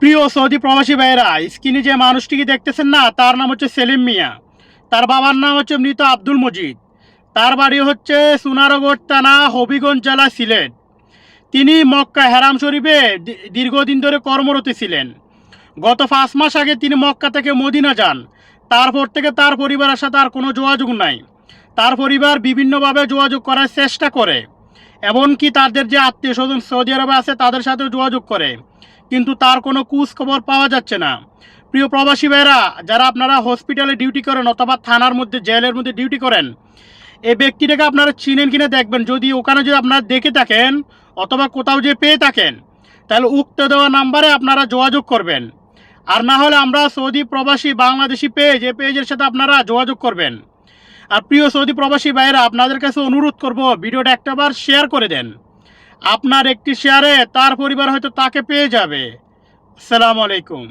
প্রিয় সৌদি প্রবাসী ভাইয়েরা স্ক্রিনে যে মানুষটিকে দেখতেছেন না, তার নাম হচ্ছে সেলিম মিয়া। তার বাবার নাম হচ্ছে মৃত আব্দুল মজিদ। তার বাড়ি হচ্ছে সুনারগড় থানা, হবিগঞ্জ জেলা সিলেট। তিনি মক্কা হেরাম শরীফে দীর্ঘদিন ধরে কর্মরত ছিলেন। গত পাঁচ মাস আগে তিনি মক্কা থেকে মদিনা যান। তারপর থেকে তার পরিবারের সাথে আর কোনো যোগাযোগ নাই। তার পরিবার বিভিন্নভাবে যোগাযোগ করার চেষ্টা করে। এমনকি তাদের যে আত্মীয় স্বজন সৌদি আরবে আছে, তাদের সাথেও যোগাযোগ করে। কিন্তু তার কোনো কুচ খবর পাওয়া যাচ্ছে না। প্রিয় প্রবাসী ভাইরা যারা আপনারা হসপিটালে ডিউটি করেন অথবা থানার মধ্যে জেলের মধ্যে ডিউটি করেন, এই ব্যক্তিটাকে আপনারা চিনেন কিনা দেখবেন। যদি ওখানে যদি আপনারা দেখে থাকেন অথবা কোথাও যে পেয়ে থাকেন, তাহলে উক্ত দেওয়া নাম্বারে আপনারা যোগাযোগ করবেন। আর না হলে আমরা সৌদি প্রবাসী বাংলাদেশি পেজ এই পেজের সাথে আপনারা যোগাযোগ করবেন। আর প্রিয় সৌদি প্রবাসী ভাইয়েরা, আপনাদের কাছে অনুরোধ করব ভিডিওটা একটাবার শেয়ার করে দেন। আপনার একটি শেয়ারে তার পরিবার হয়তো তাকে পেয়ে যাবে। আসসালামু আলাইকুম।